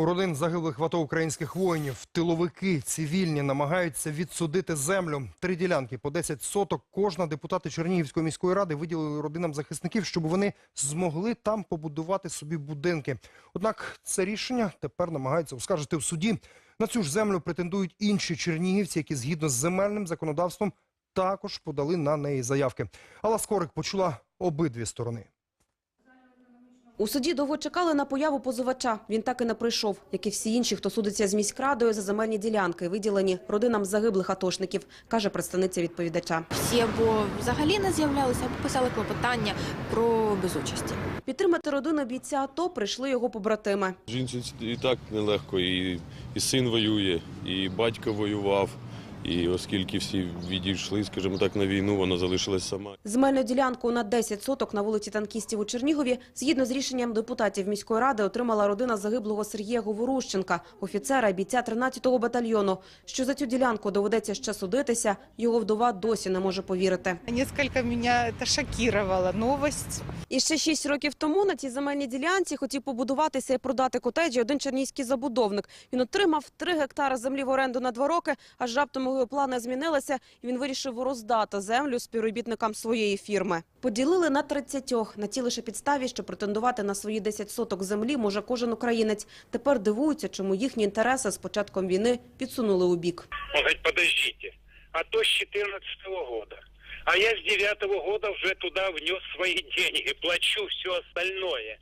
У родин загиблих в АТО українських воїнів тиловики цивільні намагаються відсудити землю. Три ділянки по 10 соток. Кожна депутати Чернігівської міської ради виділили родинам захисників, щоб вони змогли там побудувати собі будинки. Однак це рішення тепер намагаються оскаржити в суді. На цю ж землю претендують інші чернігівці, які згідно з земельним законодавством також подали на неї заявки. Алла Скорик почула обидві сторони. У суді довго чекали на появу позивача. Він так і не прийшов, як і всі інші, хто судиться з міськрадою за земельні ділянки, виділені родинам загиблих атошників, каже представниця відповідача. Всі або взагалі не з'являлися, або писали клопотання про безучасті. Підтримати родину бійця АТО прийшли його побратими. Жінці і так нелегко, і, і син воює, і батько воював. І оскільки всі відійшли, скажімо так, на війну, вона залишилась сама. Земельну ділянку на 10 соток на вулиці Танкістів у Чернігові, згідно з рішенням депутатів міської ради, отримала родина загиблого Сергія Говорущенка, офіцера і бійця 13-го батальйону. Що за цю ділянку доведеться ще судитися, його вдова досі не може повірити. Несколько меня это шокировало. Новость. І ще шість років тому на цій земельній ділянці хотів побудуватися і продати котеджі один чернігівський забудовник. Він отримав три гектари землі в оренду на два роки, аж раптом його плани змінилися, і він вирішив роздати землю співробітникам своєї фірми. Поділили на 30 на ті лише підставі, що претендувати на свої 10 соток землі може кожен українець. Тепер дивуються, чому їхні інтереси з початком війни підсунули у бік. Он говорит, подождите, а то с 14 года. А я с 9 года уже туда внес свои деньги, плачу все остальное.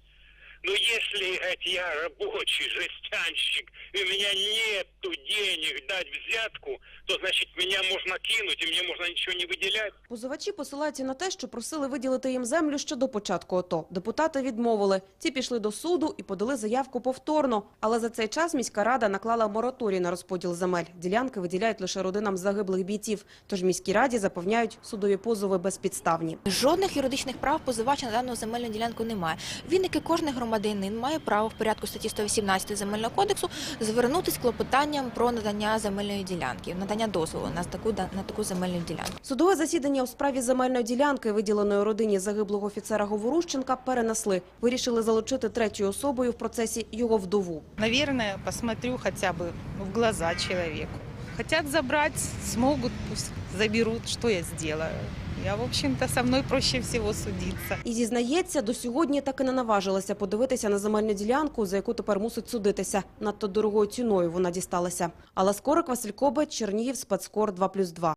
Но если, говорит, я рабочий, жестянщик, и у меня нету денег дать взятку, то значит меня можно кинуть, и мне можно ничего не выделять. Позивачі посилаються на те, що просили виділити їм землю ще до початку АТО. Депутати відмовили. Ці пішли до суду і подали заявку повторно. Але за цей час міська рада наклала мораторій на розподіл земель. Ділянки виділяють лише родинам загиблих бійців. Тож міській раді запевняють, судові позови безпідставні. Жодних юридичних прав позивача на дану земельну ділянку немає. Він, як і громадянин, має право в порядку статті 118 земельного кодексу звернутися з клопотанням про надання земельної ділянки, надання дозволу на таку на таку земельну ділянку. Судове засідання у справі земельної ділянки, виділеної родині загиблого офіцера Говорущенка, перенесли. Вирішили залучити третьою особою в процесі його вдову. Наверное, посмотрю хотя бы в глаза человеку. Хотят забрать, смогут, пусть заберут, что я сделаю. Я, в общем-то, со мной проще всего судиться. І зізнається, до сьогодні так і не наважилася подивитися на земельну ділянку, за яку тепер мусить судитися. Надто дорогою ціною вона дісталася. Але Скорик, Василь Кобець, Чернігів, Спецкор 2+,2.